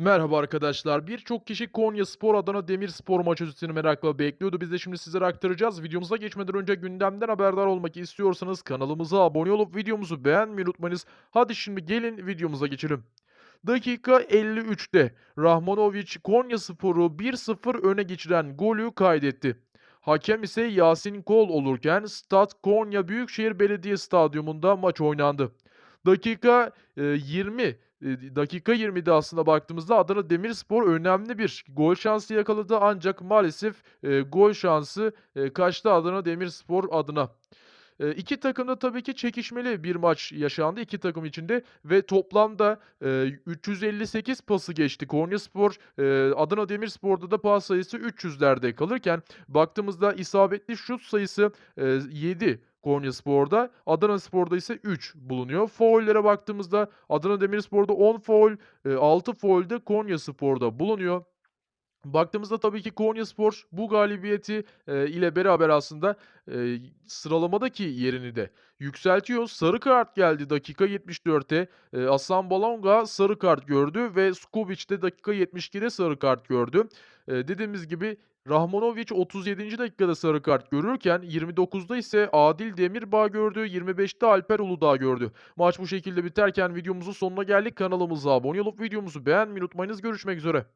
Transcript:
Merhaba arkadaşlar. Birçok kişi Konyaspor Adana Demirspor maç özetini merakla bekliyordu. Biz de şimdi sizlere aktaracağız. Videomuza geçmeden önce gündemden haberdar olmak istiyorsanız kanalımıza abone olup videomuzu beğenmeyi unutmayınız. Hadi şimdi gelin videomuza geçelim. Dakika 53'te Rahmanovic Konyaspor'u 1-0 öne geçiren golü kaydetti. Hakem ise Yasin Kol olurken Stad Konya Büyükşehir Belediye Stadyumunda maç oynandı. Dakika e, 20 e, dakika 20'de aslında baktığımızda Adana Demirspor önemli bir gol şansı yakaladı ancak maalesef e, gol şansı e, kaçtı Adana Demirspor adına. Eee, 2 takım da tabii ki çekişmeli bir maç yaşandı iki takım içinde ve toplamda, eee, 358 pası geçti Konyaspor. Eee, Adana Demirspor'da da pas sayısı 300'lerde kalırken baktığımızda isabetli şut sayısı, eee, 7 Konyaspor'da, Adanaspor'da ise 3 bulunuyor. Faullere baktığımızda Adana Demirspor'da 10 faul, eee, 6 faul de Konyaspor'da bulunuyor. Baktığımızda tabii ki Konyaspor bu galibiyeti, eee, ile beraber aslında, eee, sıralamadaki yerini de yükseltiyor. Sarı kart geldi dakika 74'te. Eee, Aslan Balonga sarı kart gördü ve Skubic de dakika 72'de sarı kart gördü. Eee, dediğimiz gibi Rahmanovic 37. dakikada sarı kart görürken 29'da ise Adil Demirbağ gördü, 25'te Alper Uludağ gördü. Maç bu şekilde biterken videomuzun sonuna geldik. Kanalımıza abone olup videomuzu beğenmeyi unutmayınız. Görüşmek üzere.